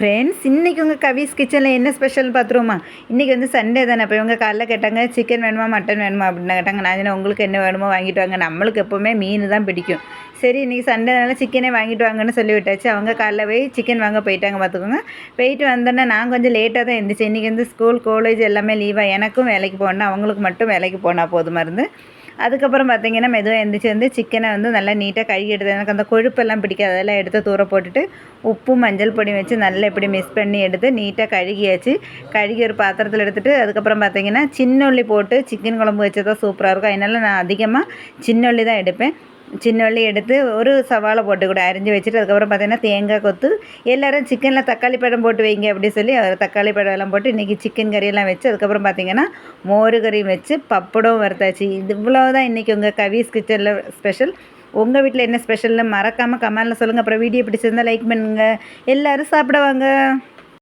Friends இன்றைக்கி உங்கள் கவிஸ் கிச்சனில் என்ன ஸ்பெஷல்னு பார்த்துருவோமா இன்றைக்கி வந்து சண்டே தானே இப்போ இவங்க காலைல கேட்டாங்க சிக்கன் வேணுமா மட்டன் வேணுமா? அப்படின்னு கேட்டாங்க. நான் உங்களுக்கு என்ன வேணுமோ வாங்கிட்டு வாங்க. நம்மளுக்கு எப்போவுமே மீன் தான் பிடிக்கும். சரி இன்றைக்கி சண்டேனால சிக்கனே வாங்கிட்டு வாங்கன்னு சொல்லி விட்டாச்சு. அவங்க காலைல போய் சிக்கன் வாங்க போயிட்டாங்க பார்த்துக்கோங்க போயிட்டு வந்தோன்னே நான் கொஞ்சம் லேட்டாக தான் இருந்துச்சு இன்றைக்கி வந்து ஸ்கூல் காலேஜ் எல்லாமே லீவாக எனக்கும் வேலைக்கு போகணும் அவங்களுக்கு மட்டும் வேலைக்கு போனால் போதுமா இருந்து அதுக்கப்புறம் பார்த்தீங்கன்னா மெதுவாக எழுந்திரிச்சு வந்து சிக்கனை வந்து நல்லா நீட்டாக கழுகி எடுத்து எனக்கு அந்த கொழுப்பெல்லாம் பிடிக்காது. அதெல்லாம் எடுத்து தூர போட்டுட்டு உப்பு மஞ்சள் பொடி வச்சு நல்லா இப்படி மிக்ஸ் பண்ணி எடுத்து நீட்டாக கழுகியாச்சு. கழுகி ஒரு பாத்திரத்தில் எடுத்துகிட்டு அதுக்கப்புறம் பார்த்தீங்கன்னா சின்ன உள்ளி போட்டு சிக்கன் குழம்பு வச்சு தான் சூப்பராக இருக்கும். அதனால் நான் அதிகமாக சின்ன உள்ளி தான் எடுப்பேன். சின்ன உள்ளி எடுத்து ஒரு சவாலை போட்டு கூட அரிஞ்சு வச்சுட்டு அதுக்கப்புறம் பார்த்தீங்கன்னா தேங்காய் கொத்து எல்லோரும் சிக்கனில் தக்காளி பழம் போட்டு வைங்க அப்படி சொல்லி அவர் தக்காளி பழம் எல்லாம் போட்டு இன்றைக்கி சிக்கன் கறியெல்லாம் வச்சு அதுக்கப்புறம் பார்த்தீங்கன்னா மோர் கறியும் வச்சு பப்படம் வறுத்தாச்சு. இது இவ்வளோ தான் இன்றைக்கி உங்கள் கவிஸ் கிச்சனில் ஸ்பெஷல் உங்கள் வீட்டில் என்ன ஸ்பெஷல்னு மறக்காமல் கமெண்டில் சொல்லுங்கள் அப்புறம் வீடியோ பிடிச்சிருந்தால் லைக் பண்ணுங்கள் எல்லோரும் சாப்பிடுவாங்க.